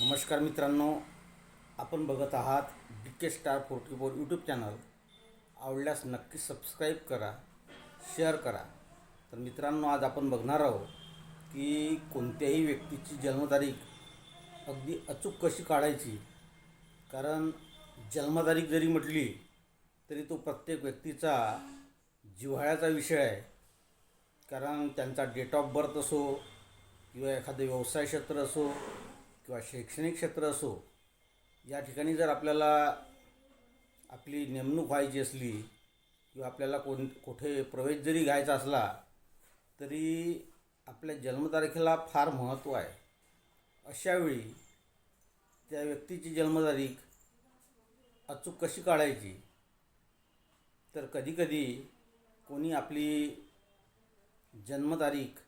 नमस्कार मित्रांनो आपण बघत आहात D K star forty four YouTube channel आवडल्यास नक्की सबस्क्राईब करा शेअर करा. तर मित्रांनो आज आपण बघणार आहोत की कोणत्याही व्यक्तीची जन्मतारीख अगदी अचूक कशी काढायची? कारण जन्मतारीख जरी म्हटली तरी तो प्रत्येक व्यक्तीचा जिव्हाळ्याचा विषय आहे. कारण त्यांचा डेट ऑफ बर्थ असो किंवा एखादं व्यवसाय क्षेत्र असो किंवा शैक्षणिक क्षेत्र असो या ठिकाणी जर आपल्याला आपली नेमणूक व्हायची असली किंवा आपल्याला कोण कुठे प्रवेश जरी घ्यायचा असला तरी आपल्या जन्मतारखेला फार महत्त्व आहे. अशावेळी त्या व्यक्तीची जन्मतारीख अचूक कशी काढायची? तर कधीकधी कोणी आपली जन्मतारीख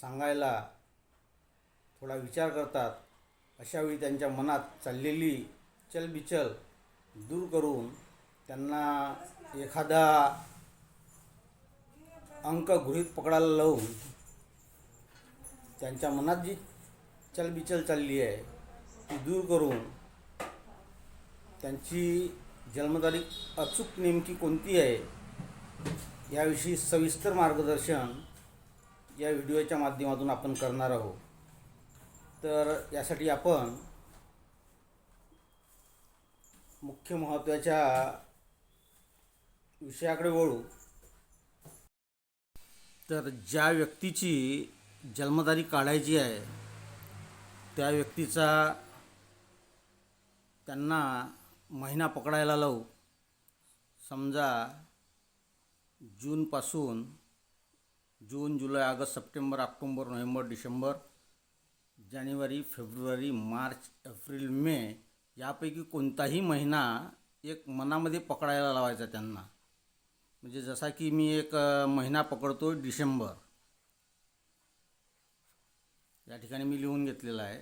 सांगायला थोडा विचार करतात अशावेळी त्यांच्या मनात चाललेली चलबिचल दूर करून त्यांना एखादा अंक गृहित पकडायला लावून त्यांच्या मनात जी चलबिचल चालली आहे ती दूर करून त्यांची जन्मतारीख अचूक नेमकी कोणती आहे याविषयी सविस्तर मार्गदर्शन या व्हिडिओच्या माध्यमातून आपण करणार आहोत. तर यासाठी आपण मुख्य महत्त्वाच्या विषयाकडे वळू. तर ज्या व्यक्तीची जन्मतारीख काढायची आहे त्या व्यक्तीचा त्यांना महिना पकडायला लावू. समजा जूनपासून जून जुलै ऑगस्ट सप्टेंबर ऑक्टोंबर नोव्हेंबर डिसेंबर जानेवारी फेब्रुवारी मार्च एप्रिल मे यापैकी कोणताही महिना एक मनामध्ये पकडायला लावायचा त्यांना. म्हणजे जसा की मी एक महिना पकडतो डिसेंबर. या ठिकाणी मी लिहून घेतलेला आहे.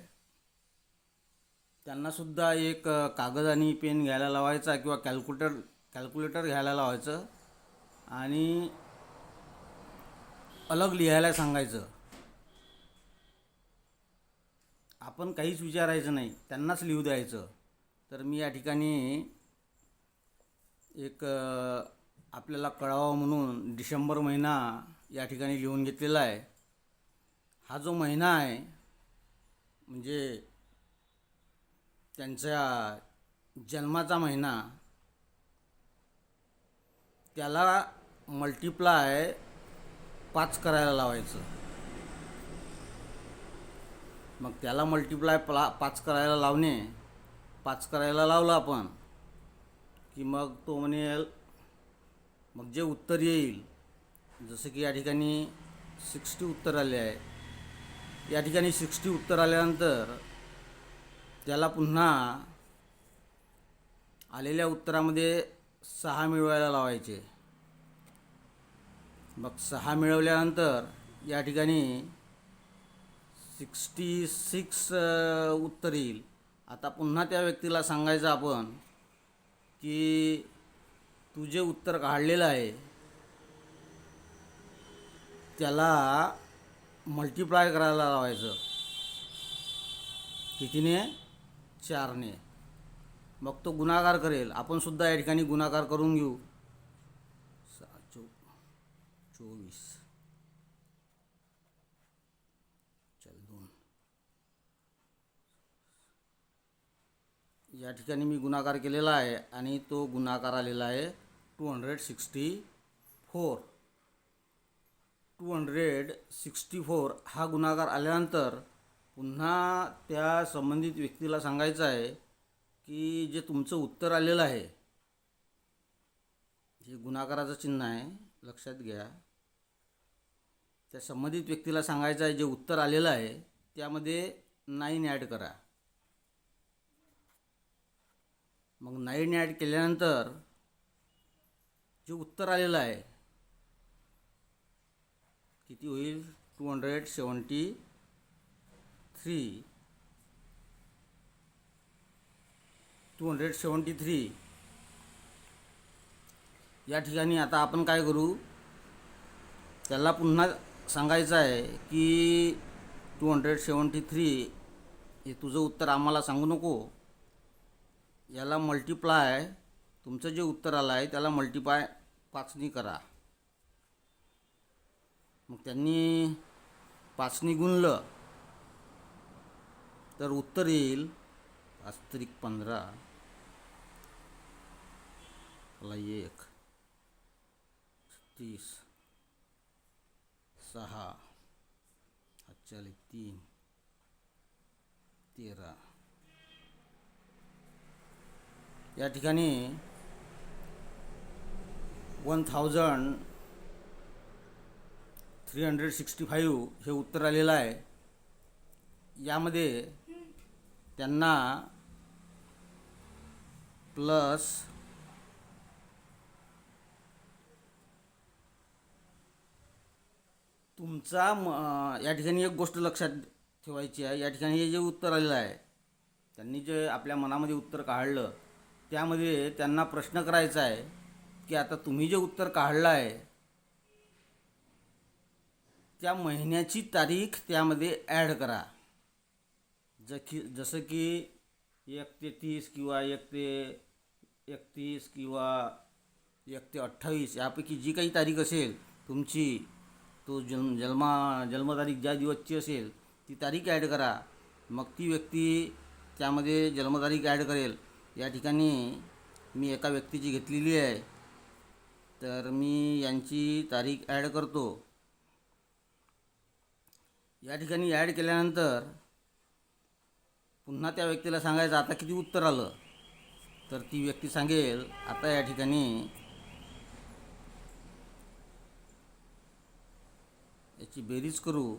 त्यांनासुद्धा एक कागद आणि पेन घ्यायला लावायचा किंवा कॅल्क्युलेटर कॅल्क्युलेटर घ्यायला लावायचं आणि अलग लिहायला सांगायचं. आपण काहीच विचारायचं नाही त्यांनाच लिहू द्यायचं. तर मी या ठिकाणी एक आपल्याला कळावा म्हणून डिसेंबर महिना या ठिकाणी लिहून घेतलेला आहे. हा जो महिना आहे म्हणजे त्यांच्या जन्माचा महिना त्याला मल्टिप्लाय पाच करायला लावायचं. मग त्याला मल्टिप्लाय प्ला पाच करायला लावणे. पाच करायला लावलं आपण. की मग तो म्हणेल मग जे उत्तर येईल जसं की या ठिकाणी सिक्स्टी उत्तर आले आहे. या ठिकाणी सिक्स्टी उत्तर आल्यानंतर त्याला पुन्हा आलेल्या उत्तरामध्ये सहा मिळवायला लावायचे. मग सहा मिळवल्यानंतर या ठिकाणी सिक्स्टी सिक्स उत्तर येईल. आता पुन्हा त्या व्यक्तीला सांगायचं आपण की तू जे उत्तर काढलेलं आहे त्याला मल्टिप्लाय करायला लावायचं. कितीने? चारने. मग तो गुणाकार करेल. आपण सुद्धा या ठिकाणी गुणाकार करून घेऊ. सहा चो चोवीस चल दोन या ठिकाणी मी गुणाकार केलेला आहे आणि तो गुणाकार आलेला आहे two hundred sixty four two hundred sixty four हा गुणाकार आल्यानंतर पुन्हा त्या संबंधित व्यक्तीला सांगायचं आहे की जे तुमचं उत्तर आलेलं आहे जे गुणाकाराचं चिन्ह आहे लक्षात घ्या. त्या संबंधित व्यक्तीला सांगायचं आहे जे उत्तर आलेलं आहे त्यामध्ये नाईन ॲड करा. मग नाईन ॲड केल्यानंतर जे उत्तर आलेलं आहे किती होईल? Two hundred seventy three. Two hundred seventy three. या ठिकाणी आता आपण काय करू? त्याला पुन्हा सांगायचं आहे की टू हंड्रेड सेवन्टी थ्री हे तुझं उत्तर आम्हाला सांगू नको. याला मल्टिप्लाय तुमचं जे उत्तर आलं आहे त्याला मल्टिप्लाय पाचनी करा. मग त्यांनी पाचनी गुणलं. तर उत्तर येईल पाच पंधरा. त्याला एक तीस सहा हातच्याले तीन तेरा. या ठिकाणी one thousand three hundred sixty five हे उत्तर आलेलं आहे. यामध्ये त्यांना प्लस तुमचा म या ठिकाणी एक गोष्ट लक्षात ठेवायची आहे. या ठिकाणी हे जे उत्तर आलेलं आहे त्यांनी जे आपल्या मनामध्ये उत्तर काढलं त्यामध्ये त्यांना प्रश्न करायचा आहे की आता तुम्ही जे उत्तर काढलं आहे त्या महिन्याची तारीख त्यामध्ये ॲड करा. जखी जसं की एक ते तीस किंवा एक ते एकतीस किंवा एक ते अठ्ठावीस यापैकी जी काही तारीख असेल तुमची तो जन्म जन्मा जन्मतारीख ज्या दिवसची असेल ती तारीख ॲड करा. मग ती व्यक्ती त्यामध्ये जन्मतारीख ॲड करेल. या ठिकाणी मी एका व्यक्तीची घेतलेली आहे. तर मी यांची तारीख ॲड करतो. या ठिकाणी ॲड केल्यानंतर पुन्हा त्या व्यक्तीला सांगायचं आता किती उत्तर आलं? तर ती व्यक्ती सांगेल आता या ठिकाणी याची बेरीज करू.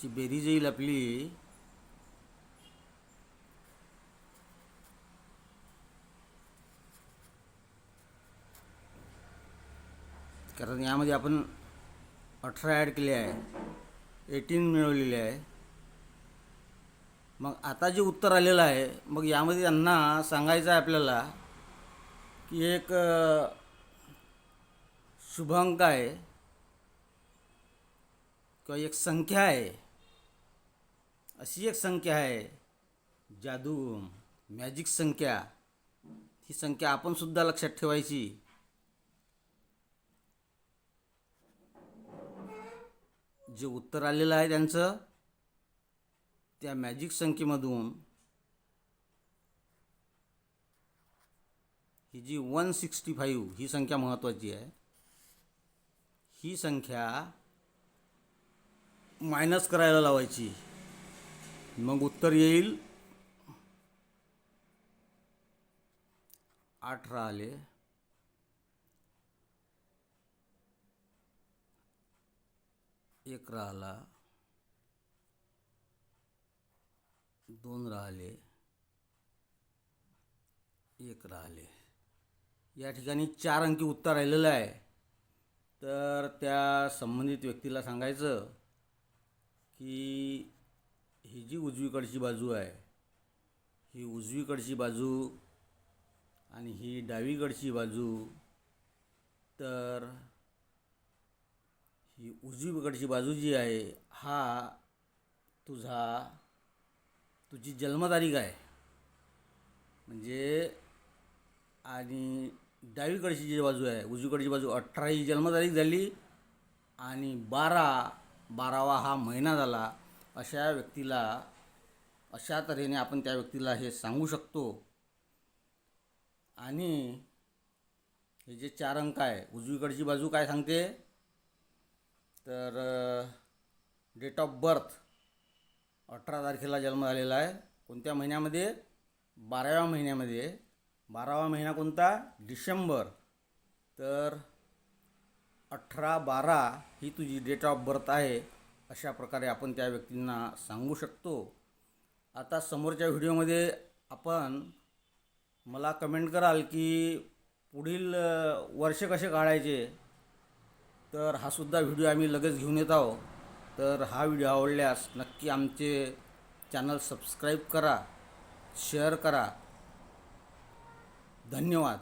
ची बेरीज येईल आपली. कारण यामध्ये आपण अठरा ॲड केले आहे. एटीन मिळवलेले आहे. मग आता जे उत्तर आलेलं आहे मग यामध्ये त्यांना सांगायचं आहे आपल्याला की एक शुभांक शुभ अंक आहे किंवा एक संख्या आहे. अशी एक संख्या आहे. जादू मॅजिक संख्या. ही संख्या आपण सुद्धा लक्षात ठेवायची. जे उत्तर आलेलं आहे त्यांचं त्या मॅजिक संख्येमधून ही जी वन सिक्स्टी फाईव्ह ही संख्या महत्त्वाची आहे. ही संख्या मायनस करायला लावायची. मग उत्तर येईल. अठरा आले. एक राहिला दोन राहिले. एक राहिले. या ठिकाणी चार अंकी उत्तर राहिलेलं आहे. तर त्या संबंधित व्यक्तीला सांगायचं की ही जी उजवीकडची बाजू आहे ही उजवीकडची बाजू आणि ही डावीकडची बाजू तर ही उजवीकडची बाजू जी आहे हा तुझा तुझी जन्मतारीख आहे. म्हणजे आणि डावीकडची जी बाजू आहे उजवीकडची बाजू अठरा ही जन्मतारीख झाली आणि बारा बारावा हा महिना झाला. अशा व्यक्तीला अशा तऱ्हेने आपण त्या व्यक्तीला हे सांगू शकतो. आणि हे जे चार अंक आहे उजवीकडची बाजू काय सांगते? तर डेट ऑफ बर्थ अठरा तारखेला जन्म झालेला आहे. कोणत्या महिन्यामध्ये? बाराव्या महिन्यामध्ये. बारावा महिना कोणता? डिसेंबर. तर अठरा बारा ही तुझी डेट ऑफ बर्थ आहे. अशा प्रकारे आपण त्या व्यक्तींना सांगू शकतो. आता समोरच्या व्हिडिओमध्ये आपण मला कमेंट कराल की पुढील वर्ष कसे काढायचे? तर हा सुद्धा व्हिडिओ आम्ही लगेच घेऊन येत आहोत. तर हा व्हिडिओ आवडल्यास नक्की आमचे चॅनल सबस्क्राईब करा शेअर करा. धन्यवाद.